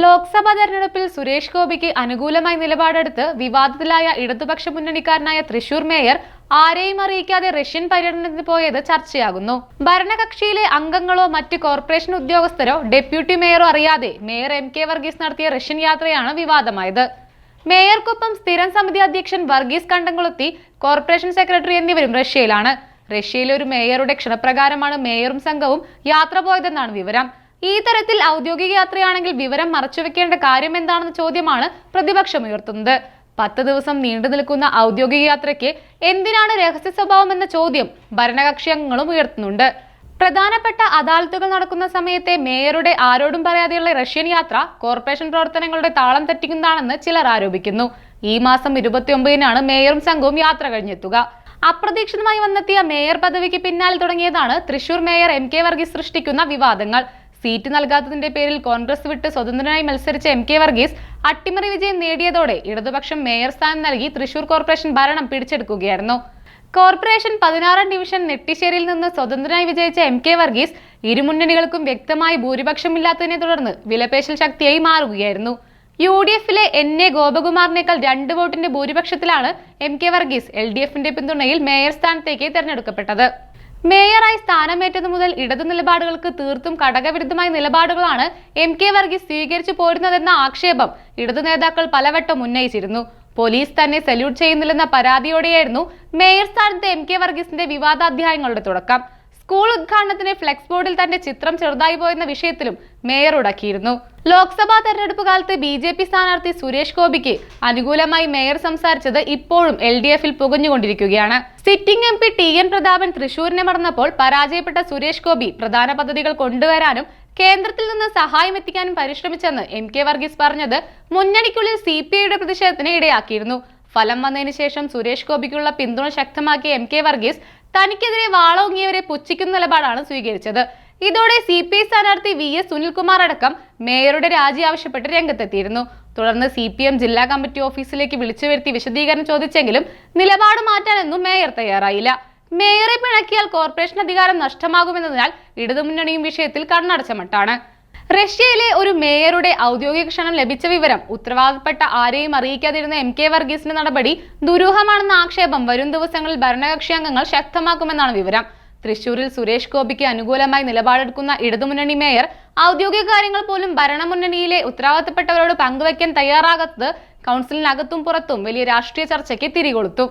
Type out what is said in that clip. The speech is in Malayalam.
ലോക്സഭാ തെരഞ്ഞെടുപ്പിൽ സുരേഷ് ഗോപിക്ക് അനുകൂലമായി നിലപാടെടുത്ത് വിവാദത്തിലായ ഇടതുപക്ഷ മുന്നണിക്കാരനായ തൃശൂർ മേയർ ആരെയും അറിയിക്കാതെ റഷ്യൻ പര്യടനത്തിന് പോയത് ചർച്ചയാകുന്നു. ഭരണകക്ഷിയിലെ അംഗങ്ങളോ മറ്റ് കോർപ്പറേഷൻ ഉദ്യോഗസ്ഥരോ ഡെപ്യൂട്ടി മേയറോ അറിയാതെ മേയർ എം കെ വർഗീസ് നടത്തിയ റഷ്യൻ യാത്രയാണ് വിവാദമായത്. മേയർക്കൊപ്പം സ്ഥിരം സമിതി അധ്യക്ഷൻ വർഗീസ് കണ്ടംകുളത്തി കോർപ്പറേഷൻ സെക്രട്ടറി എന്നിവരും റഷ്യയിലാണ്. റഷ്യയിലെ ഒരു മേയറുടെ ക്ഷണപ്രകാരമാണ് മേയറും സംഘവും യാത്ര പോയതെന്നാണ് വിവരം. ഈ തരത്തിൽ ഔദ്യോഗിക യാത്രയാണെങ്കിൽ വിവരം മറച്ചുവെക്കേണ്ട കാര്യം എന്താണെന്ന ചോദ്യമാണ് പ്രതിപക്ഷം ഉയർത്തുന്നത്. പത്ത് ദിവസം നീണ്ടു നിൽക്കുന്ന ഔദ്യോഗിക യാത്രയ്ക്ക് എന്തിനാണ് രഹസ്യ സ്വഭാവം എന്ന ചോദ്യം ഭരണകക്ഷി അംഗങ്ങളും ഉയർത്തുന്നുണ്ട്. പ്രധാനപ്പെട്ട അദാലത്തുകൾ നടക്കുന്ന സമയത്തെ മേയറുടെ ആരോടും പറയാതെയുള്ള റഷ്യൻ യാത്ര കോർപ്പറേഷൻ പ്രവർത്തനങ്ങളുടെ താളം തെറ്റിക്കുന്നതാണെന്ന് ചിലർ ആരോപിക്കുന്നു. ഈ മാസം ഇരുപത്തിയൊമ്പതിനാണ് മേയറും സംഘവും യാത്ര കഴിഞ്ഞെത്തുക. അപ്രതീക്ഷിതമായി വന്നെത്തിയ മേയർ പദവിക്ക് പിന്നാലെ തുടങ്ങിയതാണ് Thrissur mayor M K Varghese സൃഷ്ടിക്കുന്ന വിവാദങ്ങൾ. സീറ്റ് നൽകാത്തതിന്റെ പേരിൽ കോൺഗ്രസ് വിട്ട് സ്വതന്ത്രനായി മത്സരിച്ച എം കെ വർഗീസ് അട്ടിമറി വിജയം നേടിയതോടെ ഇടതുപക്ഷം മേയർ സ്ഥാനം നൽകി തൃശൂർ കോർപ്പറേഷൻ ഭരണം പിടിച്ചെടുക്കുകയായിരുന്നു. കോർപ്പറേഷൻ പതിനാറാം ഡിവിഷൻ നെട്ടിശ്ശേരിയിൽ നിന്ന് സ്വതന്ത്രനായി വിജയിച്ച എം കെ വർഗീസ് ഇരുമുന്നണികൾക്കും വ്യക്തമായി ഭൂരിപക്ഷമില്ലാത്തതിനെ തുടർന്ന് വിലപേശൽ ശക്തിയായി മാറുകയായിരുന്നു. യു ഡി എഫിലെ എൻ എ ഗോപകുമാറിനേക്കാൾ രണ്ട് വോട്ടിന്റെ ഭൂരിപക്ഷത്തിലാണ് M K Varghese L D എഫിന്റെ പിന്തുണയിൽ മേയർ സ്ഥാനത്തേക്ക് തെരഞ്ഞെടുക്കപ്പെട്ടത്. മേയറായി സ്ഥാനമേറ്റതു മുതൽ ഇടതു നിലപാടുകൾക്ക് തീർത്തും ഘടകവിരുദ്ധമായ നിലപാടുകളാണ് എം കെ വർഗീസ് സ്വീകരിച്ചു പോരുന്നതെന്ന ആക്ഷേപം ഇടതു നേതാക്കൾ പലവട്ടം ഉന്നയിച്ചിരുന്നു. പോലീസ് തന്നെ സല്യൂട്ട് ചെയ്യുന്നില്ലെന്ന പരാതിയോടെയായിരുന്നു മേയർ സ്ഥാനത്ത് എം കെ വർഗീസിന്റെ വിവാദാധ്യായങ്ങളുടെ തുടക്കം. സ്കൂൾ ഉദ്ഘാടനത്തിന് ഫ്ലെക്സ് ബോർഡിൽ തന്റെ ചിത്രം ചെറുതായി പോയെന്ന വിഷയത്തിലും മേയർ ഉടക്കിയിരുന്നു. ലോക്സഭാ തെരഞ്ഞെടുപ്പ് കാലത്ത് ബി ജെ പി സ്ഥാനാർത്ഥി സുരേഷ് ഗോപിക്ക് അനുകൂലമായി മേയർ സംസാരിച്ചത് ഇപ്പോഴും എൽ ഡി എഫിൽ പുകഞ്ഞുകൊണ്ടിരിക്കുകയാണ്. Sitting M P T N Prathapan തൃശൂരിനെ മറന്നപ്പോൾ പരാജയപ്പെട്ട സുരേഷ് ഗോപി പ്രധാന പദ്ധതികൾ കൊണ്ടുവരാനും കേന്ദ്രത്തിൽ നിന്ന് സഹായം എത്തിക്കാനും പരിശ്രമിച്ചെന്ന് എം കെ വർഗീസ് പറഞ്ഞത് മുന്നണിക്കുള്ളിൽ സി പി ഐയുടെ പ്രതിഷേധത്തിന് ഇടയാക്കിയിരുന്നു. ഫലം വന്നതിന് ശേഷം സുരേഷ് ഗോപിക്കുള്ള പിന്തുണ ശക്തമാക്കിയ എം കെ വർഗീസ് തനിക്കെതിരെ വാളോങ്ങിയവരെ പുച്ഛിക്കുന്ന നിലപാടാണ് സ്വീകരിച്ചത്. ഇതോടെ സി പി ഐ സ്ഥാനാർത്ഥി വി എസ് സുനിൽകുമാർ അടക്കം മേയറുടെ രാജി ആവശ്യപ്പെട്ട് രംഗത്തെത്തിയിരുന്നു. തുടർന്ന് സി പി എം ജില്ലാ കമ്മിറ്റി ഓഫീസിലേക്ക് വിളിച്ചു വരുത്തി വിശദീകരണം ചോദിച്ചെങ്കിലും നിലപാട് മാറ്റാനൊന്നും മേയർ തയ്യാറായില്ല. മേയറെ പിണക്കിയാൽ കോർപ്പറേഷൻ അധികാരം നഷ്ടമാകുമെന്നതിനാൽ ഇടതുമുന്നണിയും വിഷയത്തിൽ കണ്ണടച്ച മട്ടാണ് റഷ്യയിലെ ഒരു മേയറുടെ ഔദ്യോഗിക ക്ഷണം ലഭിച്ച വിവരം ഉത്തരവാദപ്പെട്ട ആരെയും അറിയിക്കാതിരുന്ന എം കെ വർഗീസിന്റെ നടപടി ദുരൂഹമാണെന്ന ആക്ഷേപം വരും ദിവസങ്ങളിൽ ഭരണകക്ഷി അംഗങ്ങൾ ശക്തമാക്കുമെന്നാണ് വിവരം. തൃശൂരിൽ സുരേഷ് ഗോപിക്ക് അനുകൂലമായി നിലപാടെടുക്കുന്ന ഇടതുമുന്നണി മേയർ ഔദ്യോഗിക കാര്യങ്ങൾ പോലും ഭരണമുന്നണിയിലെ ഉത്തരവാദിത്തപ്പെട്ടവരോട് പങ്കുവയ്ക്കാൻ തയ്യാറാകാത്തത് കൗൺസിലിനകത്തും പുറത്തും വലിയ രാഷ്ട്രീയ ചർച്ചയ്ക്ക് തിരികൊളുത്തു.